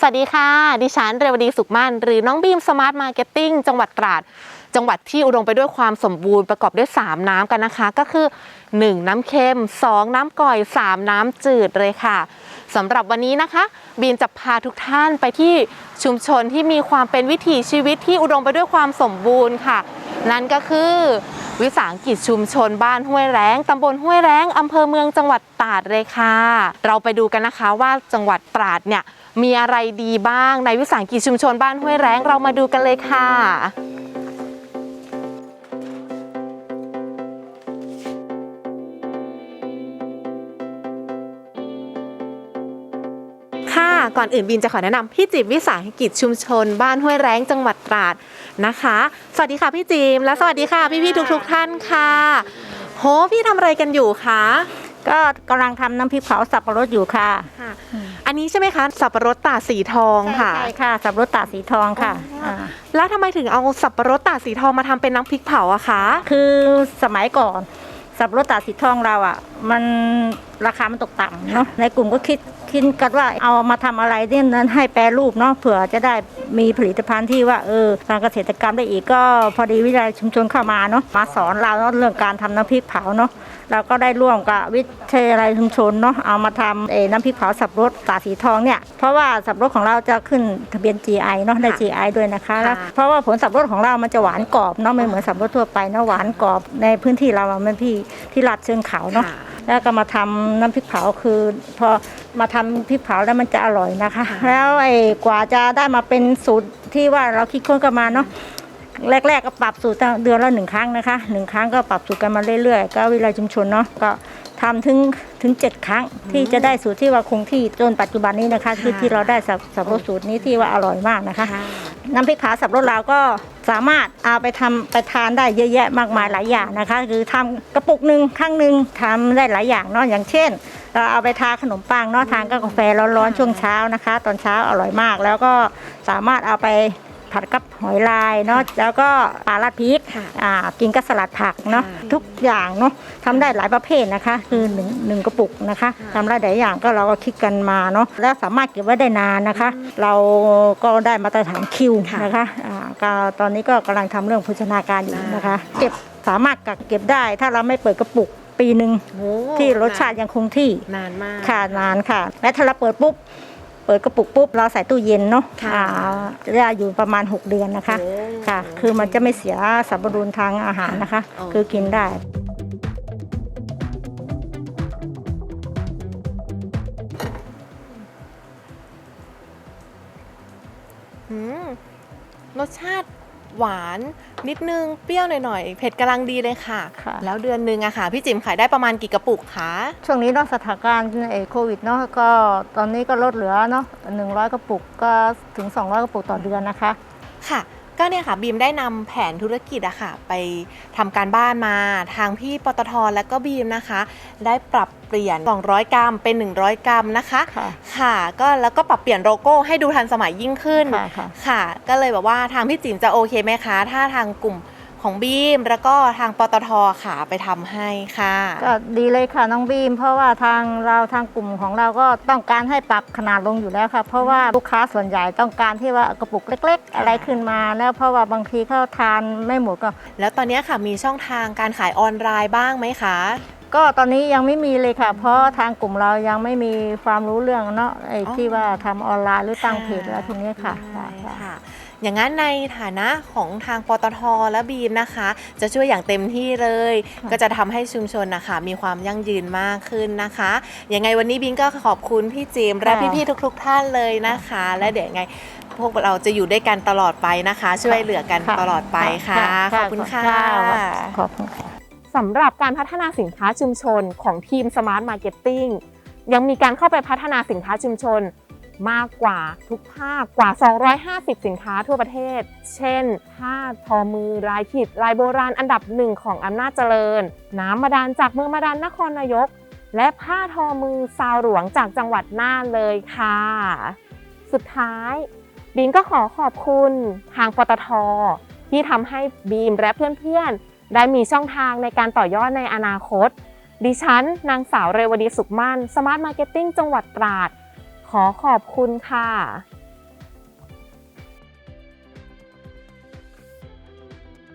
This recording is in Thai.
สวัสดีค่ะ ดิฉันเรวดีสุขมั่น หรือน้องบีมสมาร์ทมาร์เก็ตติ้งจังหวัดตราด จังหวัดที่อุดมไปด้วยความสมบูรณ์ประกอบด้วย 3 น้ำกันนะคะ ก็คือ 1 น้ำเค็ม 2 น้ำก่อย 3 น้ำจืดเลยค่ะสำหรับวันนี้นะคะ บีมจะพาทุกท่านไปที่ชุมชนที่มีความเป็นวิถีชีวิตที่อุดมไปด้วยความสมบูรณ์ค่ะ นั่นก็คือ วิสาหกิจชุมชนบ้านห้วยแรงตำบลห้วยแรงอำเภอเมืองจังหวัดตราดเลยค่ะ เราไปดูกันนะคะว่าจังหวัดตราดเนี่ยมีอะไรดีบ้างในวิสาหกิจชุมชนบ้านห้วยแรงเรามาดูกันเลยค่ะ ก่อนอื่นบินจะขอแนะนำพี่จิบวิสาหกิจชุมชน บ้านห้วยแร้งจังหวัดตราดนะคะ สวัสดีค่ะพี่จิมและสวัสดีค่ะพี่ๆทุก ๆ ท่านค่ะ โหพี่ทำอะไรกันอยู่คะก็กำลังทำน้ำพริกเผาสับปะรดอยู่ค่ะค่ะ อันนี้ใช่ไหมคะ สับปะรดตาดสีทองค่ะ ใช่ค่ะ สับปะรดตาสีทองค่ะอ๋ออ่าแล้วทำไมถึงเอาสับปะรดตาดสีทองมาทำเป็นน้ำพริกเผาอะคะ คือสมัยก่อน สับปะรดตาสีทองเราอะมัน ราคามันตกต่ำเนาะในกลุ่มก็คิดคิดกันว่าเอามาทำอะไรเนี่ยนั้นให้แปรรูปเนาะเผื่อจะได้มีผลิตภัณฑ์ที่ว่าเออทางเกษตรกรรมได้อีกก็พอดีวิทยาลัยชุมชนเข้ามาเนาะมาสอนเราเนาะเรื่องการทำน้ำพริกเผาเนาะเราก็ได้ร่วมกับวิทยาลัยชุมชนเนาะเอามาทำเอ่อน้ำพริกเผาสับปะรดตาสีทองเนี่ยเพราะว่าสับปะรดของเราจะขึ้นทะเบียน GI เนาะได้ GI ด้วยนะคะแล้วเพราะว่าผลสับปะรดของเรามันจะหวานกรอบเนาะไม่เหมือนสับปะรดทั่วไปเนาะหวานกรอบในพื้นที่เราอะมันพี่ที่ลาดเชิงเขาเนาะค่ะ แล้วก็มาทำน้ำพริกเผาคือพอมาทำพริกเผาแล้วมันจะอร่อยนะคะ แล้วไอ้กว่าจะได้มาเป็นสูตรที่ว่าเราคิดค้นกันมาเนาะแรกๆก็ปรับสูตรตั้งเดือนละหนึ่งครั้งนะคะหนึ่งครั้งก็ปรับสูตรกันมาเรื่อยๆก็วิทยาลัยชุมชนเนาะก็ทำถึงถึงเจ็ดครั้งที่จะได้สูตรที่ว่าคงที่จนปัจจุบันนี้นะคะคือที่เราได้สับสับปะรดสูตรนี้ที่ว่าอร่อยมากนะคะ น้ำพริกเผาสับปะรดเราก็ สามารถเอาไปทำไปทานได้เยอะแยะมากมายหลายอย่างนะคะ คือทำกระปุกหนึ่งครั้งหนึ่งทำได้หลายอย่างเนาะอย่างเช่นเราเอาไปทาขนมปังเนาะทานกับกาแฟร้อนๆช่วงเช้านะคะ ตอนเช้าอร่อยมากแล้วก็สามารถเอาไป ผัดกับหอยลายเนาะแล้วก็ปลาลัดพริกค่ะอ่ากินกับสลัดผักเนาะค่ะทุกอย่างเนาะทำได้หลายประเภทนะคะ คือหนึ่งหนึ่งกระปุกนะคะค่ะ ทำได้หลายอย่างก็เราก็คิดกันมาเนาะแล้วสามารถเก็บไว้ได้นานนะคะ เราก็ได้มาตรฐานคิวค่ะนะคะอ่าก็ตอนนี้ก็กำลังทำเรื่องโภชนาการอยู่นะคะ เก็บสามารถกักเก็บได้ ถ้าเราไม่เปิดกระปุกปีหนึ่งโอ้ที่รสชาติยังคงที่ นานมาก ค่ะนานค่ะ และถ้าเราเปิดปุ๊บ เปิดกระปุกปุ๊บเราใส่ตู้เย็นเนาะค่ะอ่าจะได้อยู่ประมาณ 6 เดือนนะคะโอ้ค่ะ คือมันจะไม่เสียสรรพคุณทางอาหารนะคะ อ๋อ คือกินได้ อืมรสชาติ หวานนิดนึงเปรี้ยวหน่อยๆเผ็ดกำลังดีเลยค่ะ ค่ะ แล้วเดือนหนึงอะค่ะ พี่จิมขายได้ประมาณกี่กระปุกคะช่วงนี้เนาะสถานการณ์เอ่อโควิดเนาะก็ตอนนี้ก็ลดเหลือเนาะหนึ่งร้อยกระปุกก็ถึง 200 กระปุกต่อเดือนนะคะ ค่ะ ก็เนี่ยค่ะบีมได้นำแผนธุรกิจอะค่ะไปทำการบ้านมาทางพี่ปตทและก็บีมนะคะ ได้ปรับเปลี่ยน 200 กรัมเป็น 100 กรัมนะคะค่ะค่ะก็แล้วก็ปรับเปลี่ยนโลโก้ให้ดูทันสมัยยิ่งขึ้นค่ะค่ะค่ะก็เลยแบบว่าทางพี่จิ๋มจะโอเคไหมคะ ถ้าทางกลุ่ม ของบีม แล้วก็ทางปตทค่ะไปทำให้ค่ะ ก็ดีเลยค่ะน้องบีม เพราะว่าทางเราทางกลุ่มของเราก็ต้องการให้ปรับขนาดลงอยู่แล้วค่ะ เพราะว่าลูกค้าส่วนใหญ่ต้องการที่ว่ากระปุกเล็ก ๆ อะไรขึ้นมา แล้วเพราะว่าบางทีเขาทานไม่หมดก็ แล้วตอนนี้ค่ะมีช่องทางการขายออนไลน์บ้างไหมคะ ก็ตอนนี้ยังไม่มีเลยค่ะ เพราะทางกลุ่มเรายังไม่มีความรู้เรื่องเนาะไอ้อ๋อที่ว่าทำออนไลน์หรือตั้งเพจอะไรพวกนี้ค่ะได้ค่ะ ค่ะ อย่างนั้นในฐานะของทางปตทและบีมนะคะ จะช่วยอย่างเต็มที่เลยค่ะก็จะทำให้ชุมชนนะคะมีความยั่งยืนมากขึ้นนะคะยังไงวันนี้บีมก็ขอบคุณพี่เจมส์และพี่ๆทุก ๆ ท่านเลยนะคะ และเดี๋ยวยังไงพวกเราจะอยู่ด้วยกันตลอดไปนะคะ ช่วยเหลือกันค่ะตลอดไปค่ะขอบคุณค่ะขอบคุณค่ะสำหรับการพัฒนาสินค้าชุมชนของทีม Smart Marketing ยังมีการเข้าไปพัฒนาสินค้าชุมชน มากกว่าทุกภาคกว่า 250 สินค้าทั่วประเทศ เช่นผ้าทอมือลายขีดลายโบราณอันดับหนึ่งของอำนาจเจริญ น้ำมาดานจากเมืองมาดานนครนายก และผ้าทอมือซาวหลวงจากจังหวัดน่านเลยค่ะ สุดท้ายบีมก็ขอขอบคุณทางปตท ที่ทำให้บีมและเพื่อนๆ ได้มีช่องทางในการต่อยอดในอนาคตดิฉัน นางสาวเรวดีสุขมั่น สมาร์ทมาร์เก็ตติ้งจังหวัดตราด ขอขอบคุณค่ะ